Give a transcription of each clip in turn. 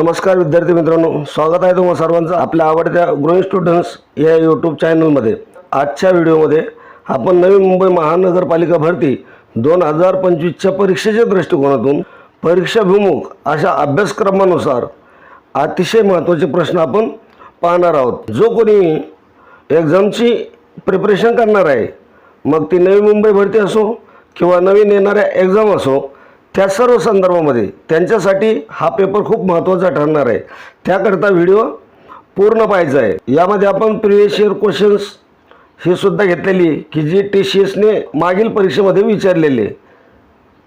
नमस्कार विद्यार्थी मित्रांनो. स्वागत आहे तुम्हाला सर्वांचं आपल्या आवडत्या ग्रोईंग स्टुडंट्स या यूट्यूब चॅनलमध्ये आजच्या व्हिडिओमध्ये आपण नवी मुंबई महानगरपालिका भरती दोन हजार पंचवीसच्या परीक्षेच्या दृष्टिकोनातून परीक्षाभिमुख अशा अभ्यासक्रमानुसार अतिशय महत्त्वाचे प्रश्न आपण पाहणार आहोत. जो कोणी एक्झामची प्रिपरेशन करणार आहे मग ती नवी मुंबई भरती असो किंवा नवीन येणाऱ्या एक्झाम असो त्या सर्व संदर्भामध्ये त्यांच्यासाठी हा पेपर खूप महत्त्वाचा ठरणार आहे. त्याकरता व्हिडिओ पूर्ण पाहायचा आहे. यामध्ये आपण प्रिव्हियस इयर क्वेश्चन्स ही सुद्धा घेतलेली आहे की जी टी सी एसने मागील परीक्षेमध्ये विचारलेली आहे.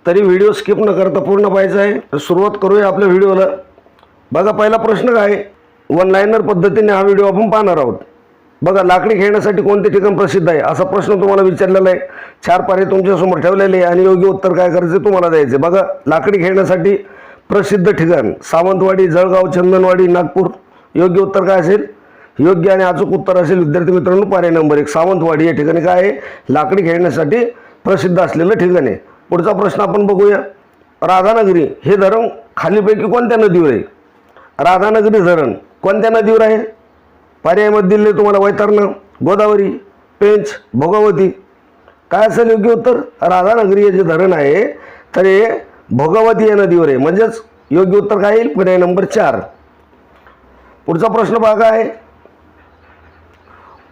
तरी व्हिडिओ स्किप न करता पूर्ण पाहायचा आहे. सुरुवात करूया आपल्या व्हिडिओला. बघा पहिला प्रश्न काय आहे? वन लाईनर पद्धतीने हा व्हिडिओ आपण पाहणार आहोत. बघा लाकडी खेळण्यासाठी कोणते ठिकाण प्रसिद्ध आहे? असा प्रश्न तुम्हाला विचारलेला आहे. चार पारे तुमच्यासमोर ठेवलेले आणि योग्य उत्तर काय करायचे तुम्हाला द्यायचे बघा लाकडी खेळण्यासाठी प्रसिद्ध ठिकाण सावंतवाडी जळगाव चंदनवाडी नागपूर. योग्य उत्तर काय असेल? योग्य आणि अचूक उत्तर असेल. विद्यार्थी मित्रांनो पर्याय नंबर एक सावंतवाडी या ठिकाणी काय आहे? लाकडी खेळण्यासाठी प्रसिद्ध असलेलं ठिकाण आहे. पुढचा प्रश्न आपण बघूया. राधानगरी हे धरण खालीपैकी कोणत्या नदीवर आहे? राधानगरी धरण कोणत्या नदीवर आहे? पर्यायामध्ये दिले तुम्हाला वैतरणं गोदावरी पेंच भोगावती काय असेल योग्य उत्तर? राधानगरी हे जे धरण आहे तर हे भोगावती या नदीवर आहे. म्हणजेच योग्य उत्तर काय येईल? पर्याय नंबर चार. पुढचा प्रश्न बघा आहे?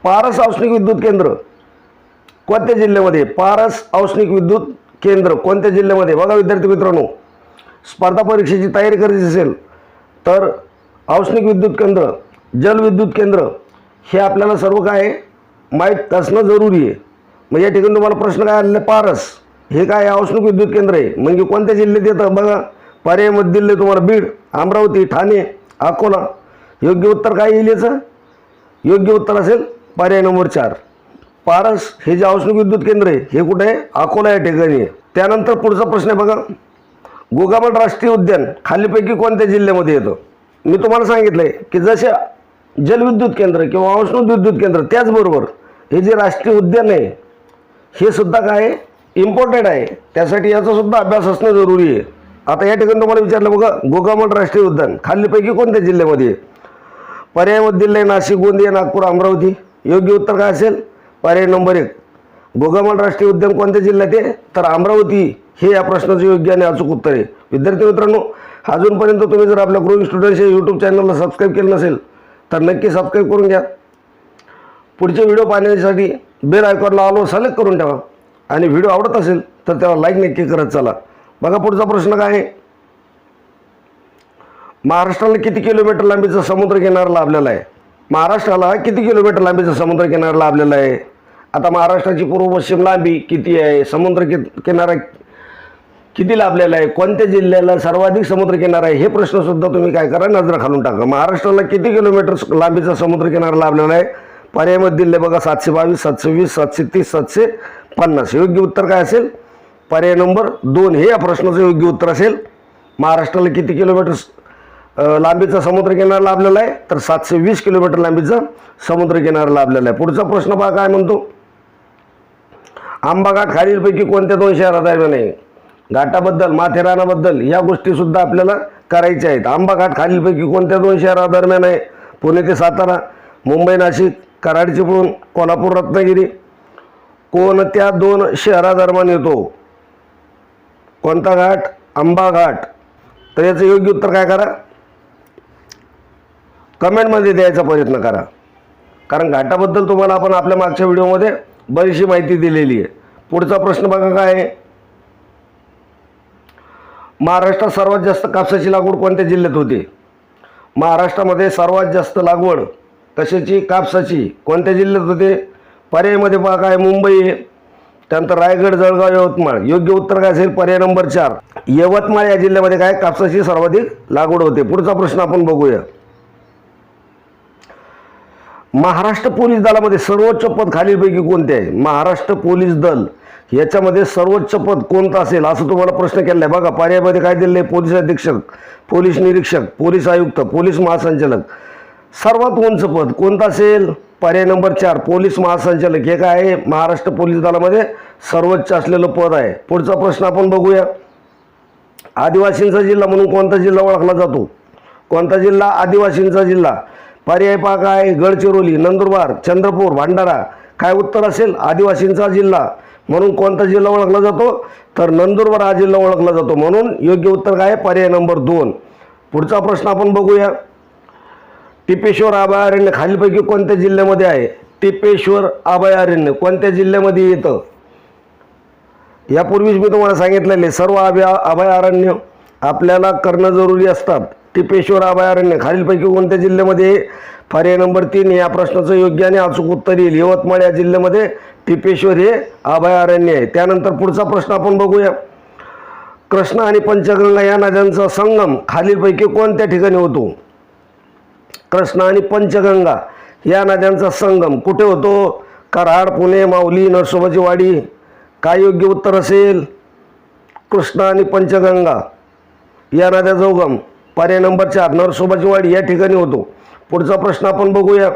पारस औष्णिक विद्युत केंद्र कोणत्या जिल्ह्यामध्ये? पारस औष्णिक विद्युत केंद्र कोणत्या जिल्ह्यामध्ये? बघा विद्यार्थी मित्रांनो स्पर्धा परीक्षेची तयारी करायची असेल तर औष्णिक विद्युत केंद्र जलविद्युत केंद्र हे आपल्याला सर्व काय माहीत असणं जरुरी आहे. मग या ठिकाणी तुम्हाला प्रश्न काय आलेला आहे? पारस. हे काय औष्णिक विद्युत केंद्र आहे? म्हणजे कोणत्या जिल्ह्यात येतं? बघा. पर्यायमध्ये दिले तुम्हाला बीड अमरावती ठाणे अकोला. योग्य उत्तर काय येईल याचं? योग्य उत्तर असेल पर्याय नंबर चार. पारस हे जे औष्णिक विद्युत केंद्र आहे हे कुठे आहे? अकोला या ठिकाणी आहे. त्यानंतर पुढचा प्रश्न आहे बघा. गोगामठ राष्ट्रीय उद्यान खालीपैकी कोणत्या जिल्ह्यामध्ये येतं? मी तुम्हाला सांगितलं आहे की जसे जलविद्युत केंद्र किंवा औष्णिक विद्युत केंद्र त्याचबरोबर हे जे राष्ट्रीय उद्यान आहे हे सुद्धा काय आहे इम्पॉर्टंट आहे. त्यासाठी याचा सुद्धा अभ्यास असणं जरुरी आहे. आता या ठिकाणी तुम्हाला विचारलं बघा गोगामठ राष्ट्रीय उद्यान खालीपैकी कोणत्या जिल्ह्यामध्ये आहे? पर्यायामध्ये दिलं आहे नाशिक गोंदिया नागपूर अमरावती योग्य उत्तर काय असेल? पर्याय नंबर एक गोगामठ राष्ट्रीय उद्यान कोणत्या जिल्ह्यात आहे? तर अमरावती हे या प्रश्नाचं योग्य आणि अचूक उत्तर आहे. विद्यार्थी मित्रांनो अजूनपर्यंत तुम्ही जर आपल्या ग्रोईंग स्टुडंट्स या यूट्यूब चॅनलला सबस्क्राईब केलं नसेल तर नक्की सबस्क्राईब करून घ्या. पुढचे व्हिडिओ पाहण्यासाठी बेल आयकॉनला आलो सिलेक्ट करून ठेवा. आणि व्हिडिओ आवडत असेल तर त्याला लाईक नक्की करत चला. बघा पुढचा प्रश्न काय आहे? महाराष्ट्राला किती किलोमीटर लांबीचा समुद्र किनार लाभलेला आहे? महाराष्ट्राला किती किलोमीटर लांबीचा समुद्र किनार लाभलेला आहे? आता महाराष्ट्राची पूर्व पश्चिम लांबी किती आहे? समुद्र कि किनारा किती लाभलेला आहे? कोणत्या जिल्ह्याला सर्वाधिक समुद्र किनारा आहे? हे प्रश्नसुद्धा तुम्ही काय करा नजर घालून टाका. महाराष्ट्राला किती किलोमीटर लांबीचा समुद्र किनारा लाभलेला आहे? पर्यायमध्ये दिले बघा सातशे बावीस सातशे वीस सातशे तीस सातशे पन्नास. योग्य उत्तर काय असेल? पर्याय नंबर दोन हे या प्रश्नाचं योग्य उत्तर असेल. महाराष्ट्राला किती किलोमीटर लांबीचा समुद्रकिनारा लाभलेला आहे? तर सातशे वीस किलोमीटर लांबीचा समुद्रकिनारा लाभलेला आहे. पुढचा प्रश्न पहा काय म्हणतो? आंबाघाट खालीलपैकी कोणत्या दोन शहरात आहे नाही घाटाबद्दल माथेरानाबद्दल या गोष्टीसुद्धा आपल्याला करायच्या आहेत. आंबाघाट खालीलपैकी कोणत्या दोन शहरादरम्यान आहे? पुणे ते सातारा मुंबई नाशिक. कराड चिपळूण कोल्हापूर रत्नागिरी. कोणत्या दोन शहरादरम्यान येतो? कोणता घाट? आंबा घाट. तर याचं योग्य उत्तर काय करा? कमेंटमध्ये द्यायचा प्रयत्न करा. कारण घाटाबद्दल तुम्हाला आपण आपल्या मागच्या व्हिडिओमध्ये बरीचशी माहिती दिलेली आहे. पुढचा प्रश्न बघा काय आहे? महाराष्ट्रात सर्वात जास्त कापसाची लागवड कोणत्या जिल्ह्यात होते? महाराष्ट्रामध्ये सर्वात जास्त लागवड कशाची कापसाची. कोणत्या जिल्ह्यात होते? पर्यायमध्ये पहा काय मुंबई आहे. त्यानंतर रायगड जळगाव यवतमाळ. योग्य उत्तर काय असेल? पर्याय नंबर चार. यवतमाळ या जिल्ह्यामध्ये काय कापसाची सर्वाधिक लागवड होते? पुढचा प्रश्न आपण बघूया. महाराष्ट्र पोलीस दलामध्ये सर्वोच्च पद खालीलपैकी कोणते आहे? महाराष्ट्र पोलीस दल. याच्यामध्ये सर्वोच्च पद कोणतं असेल? असं तुम्हाला प्रश्न केला आहे. बघा पर्यायमध्ये काय दिलं आहे? पोलीस अधीक्षक पोलीस निरीक्षक पोलीस आयुक्त पोलीस महासंचालक. सर्वात उंच पद कोणतं असेल? पर्याय नंबर चार पोलीस महासंचालक. हे काय आहे? महाराष्ट्र पोलीस दलामध्ये सर्वोच्च असलेलं पद आहे. पुढचा प्रश्न आपण बघूया. आदिवासींचा जिल्हा म्हणून कोणता जिल्हा ओळखला जातो? कोणता जिल्हा? आदिवासींचा जिल्हा. पर्याय पा काय? गडचिरोली नंदुरबार चंद्रपूर भांडारा. काय उत्तर असेल? आदिवासींचा जिल्हा म्हणून कोणता जिल्हा ओळखला जातो? तर नंदुरबार हा जिल्हा ओळखला जातो. म्हणून योग्य उत्तर काय आहे? पर्याय नंबर दोन. पुढचा प्रश्न आपण बघूया. टिपेश्वर अभयारण्य खालीलपैकी कोणत्या जिल्ह्यामध्ये आहे? टिपेश्वर अभयारण्य कोणत्या जिल्ह्यामध्ये येतं? यापूर्वीच मी तुम्हाला सांगितलेले सर्व अभया अभयारण्य आपल्याला करणं जरुरी असतात. टिपेश्वर अभयारण्य खालीलपैकी कोणत्या जिल्ह्यामध्ये पर्याय नंबर तीन या प्रश्नाचं योग्य आणि अचूक उत्तर येईल. यवतमाळ या जिल्ह्यामध्ये टिपेश्वर हे अभयारण्य आहे. त्यानंतर पुढचा प्रश्न आपण बघूया. कृष्णा आणि पंचगंगा या नद्यांचा संगम खालीलपैकी कोणत्या ठिकाणी होतो? कृष्णा आणि पंचगंगा या नद्यांचा संगम. कुठे होतो? कराड पुणे माऊली नरसोबाची वाडी काय योग्य उत्तर असेल? कृष्णा आणि पंचगंगा या नद्याचा उगम. पर्याय नंबर चार नरसोबाची वाडी या ठिकाणी होतो. पुढचा प्रश्न आपण बघूया.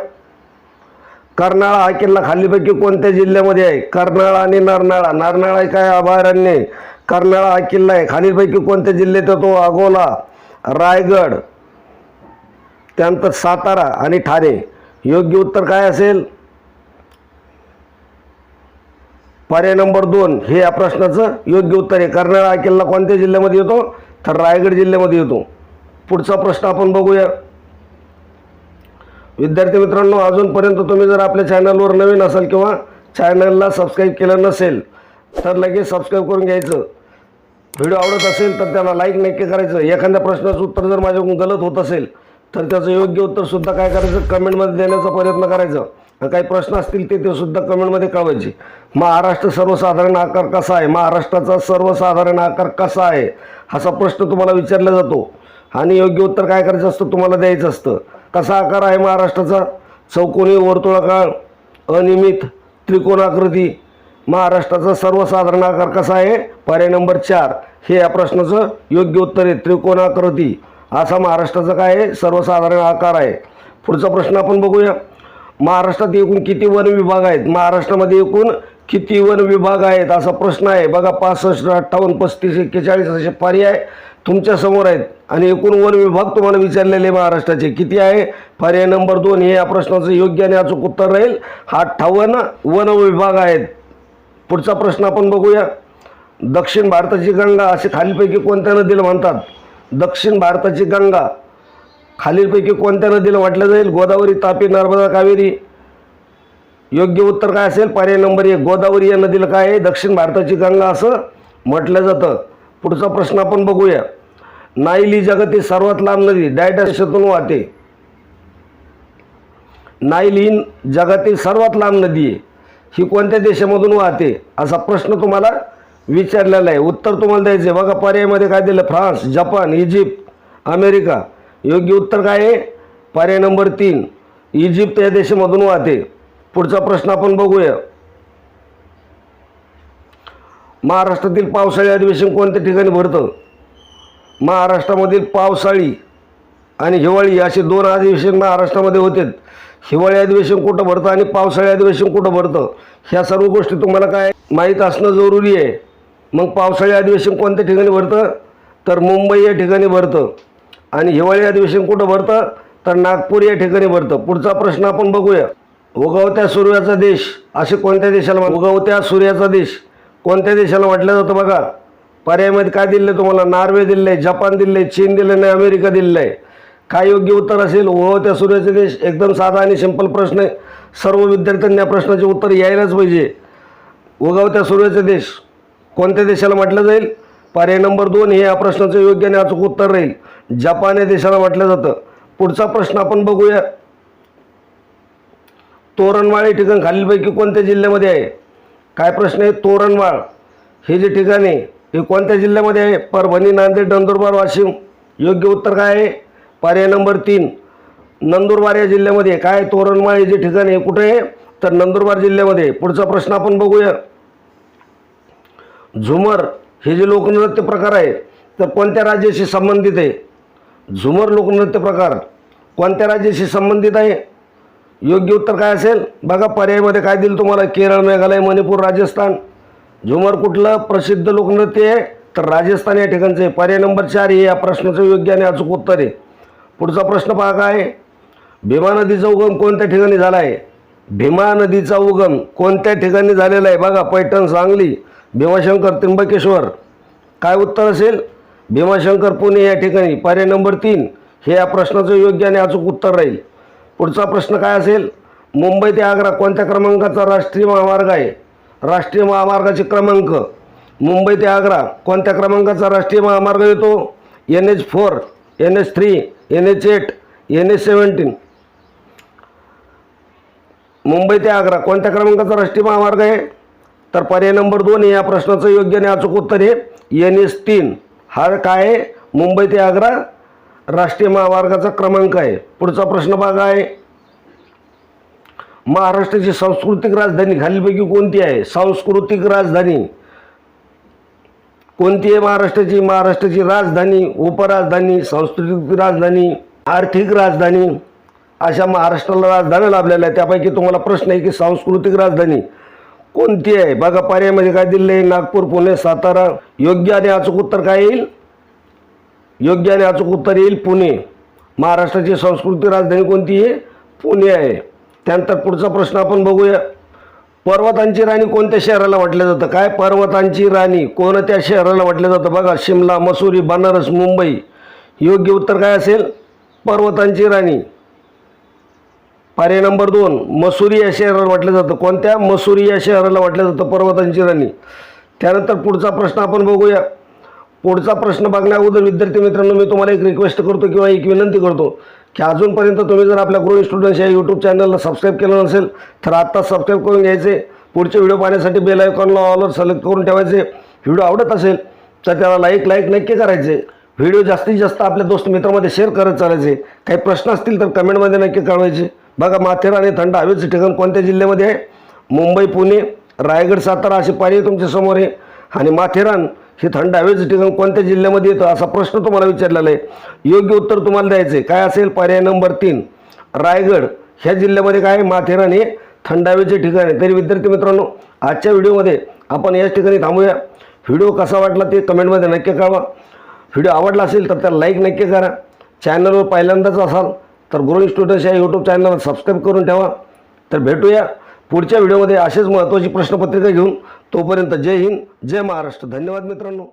कर्नाळा हा किल्ला खालीपैकी कोणत्या जिल्ह्यामध्ये आहे? कर्नाळा आणि नरनाळा. नरनाळा काय अभयारण्य आहे? कर्नाळा हा किल्ला आहे. खालीलपैकी कोणत्या जिल्ह्यात येतो? अगोला रायगड त्यानंतर सातारा आणि ठाणे. योग्य उत्तर काय असेल? पर्याय नंबर दोन हे या प्रश्नाचं योग्य उत्तर आहे. कर्नाळा हा किल्ला कोणत्या जिल्ह्यामध्ये येतो? तर रायगड जिल्ह्यामध्ये येतो. पुढचा प्रश्न आपण बघूया. विद्यार्थी मित्रांनो अजूनपर्यंत तुम्ही जर आपल्या चॅनलवर नवीन असाल किंवा चॅनलला सबस्क्राईब केलं नसेल तर लगेच सबस्क्राईब करून घ्यायचं. व्हिडिओ आवडत असेल तर त्याला लाईक नक्की करायचं. एखाद्या प्रश्नाचं उत्तर जर माझ्याकडून गलत होत असेल तर त्याचं योग्य उत्तरसुद्धा काय करायचं? कमेंटमध्ये देण्याचा प्रयत्न करायचा. आणि काही प्रश्न असतील ते ते सुद्धा कमेंटमध्ये कळवायचे. महाराष्ट्र सर्वसाधारण आकार कसा आहे? महाराष्ट्राचा सर्वसाधारण आकार कसा आहे? असा प्रश्न तुम्हाला विचारला जातो. आणि योग्य उत्तर काय करायचं असतं? तुम्हाला द्यायचं असतं. कसा आकार आहे महाराष्ट्राचा? चौकोनी वर्तुळाकार अनियमित त्रिकोणाकृती. महाराष्ट्राचा सर्वसाधारण आकार कसा आहे? पर्याय नंबर चार. हे या प्रश्नाचं योग्य उत्तर आहे. त्रिकोणाकृती. असा महाराष्ट्राचा काय आहे सर्वसाधारण आकार आहे. पुढचा प्रश्न आपण बघूया. महाराष्ट्रात एकूण किती वन विभाग आहेत? महाराष्ट्रामध्ये एकूण किती वन विभाग आहेत? असा प्रश्न आहे. बघा पासष्ट अठ्ठावन्न पस्तीस एक्केचाळीस असे पर्याय तुमच्यासमोर आहेत. आणि एकूण वन विभाग तुम्हाला विचारलेले महाराष्ट्राचे किती आहे? पर्याय नंबर दोन. हे या प्रश्नाचं योग्य आणि अचूक उत्तर राहील. अठ्ठावन्न वन विभाग आहेत. पुढचा प्रश्न आपण बघूया. दक्षिण भारताची गंगा असे खालीपैकी कोणत्या नदीला म्हणतात? दक्षिण भारताची गंगा. खालीलपैकी कोणत्या नदीला वाटलं जाईल? गोदावरी तापी नर्मदा कावेरी. योग्य उत्तर काय असेल? पर्याय नंबर एक गोदावरी या नदीला काय आहे? दक्षिण भारताची गंगा असं म्हटलं जातं. पुढचा प्रश्न आपण बघूया. नाईल ही जगातील सर्वात लांब नदी डायटा वाहते. नाईल ही जगातील सर्वात लांब नदी आहे. ही कोणत्या देशामधून वाहते? असा प्रश्न तुम्हाला विचारलेलं आहे. उत्तर तुम्हाला द्यायचं आहे बघा पर्यायमध्ये काय दिलं? France Japan Egypt America. योग्य उत्तर काय आहे? पर्याय नंबर तीन इजिप्त या देशामधून वाहते. पुढचा प्रश्न आपण बघूया. महाराष्ट्रातील पावसाळी अधिवेशन कोणत्या ठिकाणी भरतं? महाराष्ट्रामधील पावसाळी आणि हिवाळी असे दोन अधिवेशन महाराष्ट्रामध्ये होते हिवाळी अधिवेशन कुठं भरतं आणि पावसाळी अधिवेशन कुठं भरतं? ह्या सर्व गोष्टी तुम्हाला काय माहीत असणं जरुरी आहे. मग पावसाळी अधिवेशन कोणत्या ठिकाणी भरतं? तर मुंबई या ठिकाणी भरतं. आणि हिवाळी अधिवेशन कुठं भरतं? तर नागपूर या ठिकाणी भरतं. पुढचा प्रश्न आपण बघूया. उगवत्या सूर्याचा देश असे कोणत्या देशाला उगवत्या सूर्याचा देश कोणत्या देशाला म्हटलं जातं बघा? पर्यायमध्ये काय दिलं आहे तुम्हाला? नॉर्वे दिलं आहे जपान दिलं आहे चीन दिलं नाही अमेरिका दिलेलं आहे काय योग्य उत्तर असेल? उगवत्या सूर्याचे देश एकदम साधा आणि सिंपल प्रश्न आहे. सर्व विद्यार्थ्यांनी या प्रश्नाचे उत्तर यायलाच पाहिजे. उगवत्या सूर्याचे देश कोणत्या देशाला म्हटलं जाईल? पर्याय नंबर दोन हे या प्रश्नाचं योग्य आणि अचूक उत्तर राहील. जपान या देशाला म्हटलं जातं. पुढचा प्रश्न आपण बघूया. तोरणवाळ हे ठिकाण खालीलपैकी कोणत्या जिल्ह्यामध्ये आहे? काय प्रश्न आहे? तोरणवाळ. हे जे ठिकाण आहे हे कोणत्या जिल्ह्यामध्ये आहे? परभणी नांदेड नंदुरबार वाशिम. योग्य उत्तर काय आहे? पर्याय नंबर तीन. नंदुरबार या जिल्ह्यामध्ये काय तोरणमाळ हे जे ठिकाण आहे कुठे आहे? तर नंदुरबार जिल्ह्यामध्ये. पुढचा प्रश्न आपण बघूया. झुमर हे जे लोकनृत्य प्रकार आहे तर कोणत्या राज्याशी संबंधित आहे? झुमर लोकनृत्य प्रकार कोणत्या राज्याशी संबंधित आहे? योग्य उत्तर काय असेल? बघा पर्यायमध्ये काय दिलं तुम्हाला? केरळ मेघालय मणिपूर राजस्थान. झुमर कुठलं प्रसिद्ध लोकनृत्य आहे? तर राजस्थान या ठिकाणचं आहे. पर्याय नंबर चार हे या प्रश्नाचं योग्य आणि अचूक उत्तर आहे. पुढचा प्रश्न पहा काय? आहे? भीमा नदीचा उगम कोणत्या ठिकाणी झाला आहे? भीमा नदीचा उगम कोणत्या ठिकाणी झालेला आहे? बघा पैठण सांगली भीमाशंकर त्र्यंबकेश्वर. काय उत्तर असेल? भीमाशंकर पुणे या ठिकाणी. पर्याय नंबर तीन. हे या प्रश्नाचं योग्य आणि अचूक उत्तर राहील. पुढचा प्रश्न काय असेल? मुंबई ते आग्रा कोणत्या क्रमांकाचा राष्ट्रीय महामार्ग आहे? राष्ट्रीय महामार्गाचे क्रमांक. मुंबई ते आग्रा कोणत्या क्रमांकाचा राष्ट्रीय महामार्ग येतो? N H four N H three N H eight N H seventeen Mumbai ते आग्रा कोणत्या क्रमांकाचा राष्ट्रीय महामार्ग आहे? तर पर्याय नंबर दोन या प्रश्नाचं योग्य आणि अचूक उत्तर आहे. एन एस तीन. हा काय आहे? मुंबई ते आग्रा राष्ट्रीय महामार्गाचा क्रमांक आहे. पुढचा प्रश्न भाग आहे. महाराष्ट्राची सांस्कृतिक राजधानी खालीलपैकी कोणती आहे? सांस्कृतिक राजधानी. कोणती आहे महाराष्ट्राची? महाराष्ट्राची राजधानी उपराजधानी सांस्कृतिक राजधानी आर्थिक राजधानी. अशा महाराष्ट्राला राजधानी लाभलेल्या आहे त्यापैकी तुम्हाला प्रश्न आहे की सांस्कृतिक राजधानी कोणती आहे? बघा पर्यायमध्ये काय दिले आहे? नागपूर पुणे सातारा. योग्य आणि अचूक उत्तर काय येईल? योग्य आणि अचूक उत्तर येईल पुणे. महाराष्ट्राची सांस्कृतिक राजधानी कोणती आहे? पुणे आहे. त्यानंतर पुढचा प्रश्न आपण बघूया. पर्वतांची राणी कोणत्या शहराला म्हटलं जातं? काय पर्वतांची राणी? कोणत्या शहराला म्हटलं जातं? बघा शिमला मसुरी बनारस मुंबई. योग्य उत्तर काय असेल? पर्वतांची राणी. पर्याय नंबर दोन मसुरी या शहराला वाटलं जातं. कोणत्या? मसुरी या शहराला वाटलं जातं पर्वतांची राणी. त्यानंतर पुढचा प्रश्न आपण बघूया. पुढचा प्रश्न बघण्या अगोदर विद्यार्थी मित्रांनो मी तुम्हाला एक रिक्वेस्ट करतो किंवा एक विनंती करतो की अजूनपर्यंत तुम्ही जर आपल्या ग्रो स्टुडंट्स या यूट्यूब चॅनलला सबस्क्राईब केलं नसेल तर आत्ता सबस्क्राईब करून घ्यायचे. पुढचे व्हिडिओ पाहण्यासाठी बेल आयकॉनला ऑलवर सिलेक्ट करून ठेवायचे. व्हिडिओ आवडत असेल तर त्याला लाईक लाईक नक्की करायचे. व्हिडिओ जास्तीत जास्त आपल्या दोस्त मित्रांमध्ये शेअर करत चालायचे. काही प्रश्न असतील तर कमेंटमध्ये नक्की कळवायचे. बघा माथेरान आणि थंड हवेचं ठिकाण कोणत्या जिल्ह्यामध्ये आहे? मुंबई पुणे रायगड सातारा असे पर्याय तुमच्यासमोर आहे. आणि माथेरान हे थंड हवेचं ठिकाण कोणत्या जिल्ह्यामध्ये येतं असा प्रश्न तुम्हाला विचारलेला आहे. योग्य उत्तर तुम्हाला द्यायचं आहे काय असेल? पर्याय नंबर तीन रायगड. ह्या जिल्ह्यामध्ये काय आहे? माथेरान हे थंड हवेचे ठिकाण आहे. तरी विद्यार्थी मित्रांनो आजच्या व्हिडिओमध्ये आपण याच ठिकाणी थांबूया. व्हिडिओ कसा वाटला ते कमेंटमध्ये नक्की कळवा. व्हिडिओ आवडला असेल तर त्याला लाईक नक्की करा. चॅनलवर पहिल्यांदाच असाल तर गुरुजी स्टुडंट्स या यूट्यूब चॅनलला सबस्क्राईब करून ठेवा. तर भेटूया. पुढच्या व्हिडिओमध्ये असेच महत्त्वाची प्रश्नपत्रिका घेऊन. तोपर्यंत जय हिंद जय महाराष्ट्र. धन्यवाद मित्रांनो.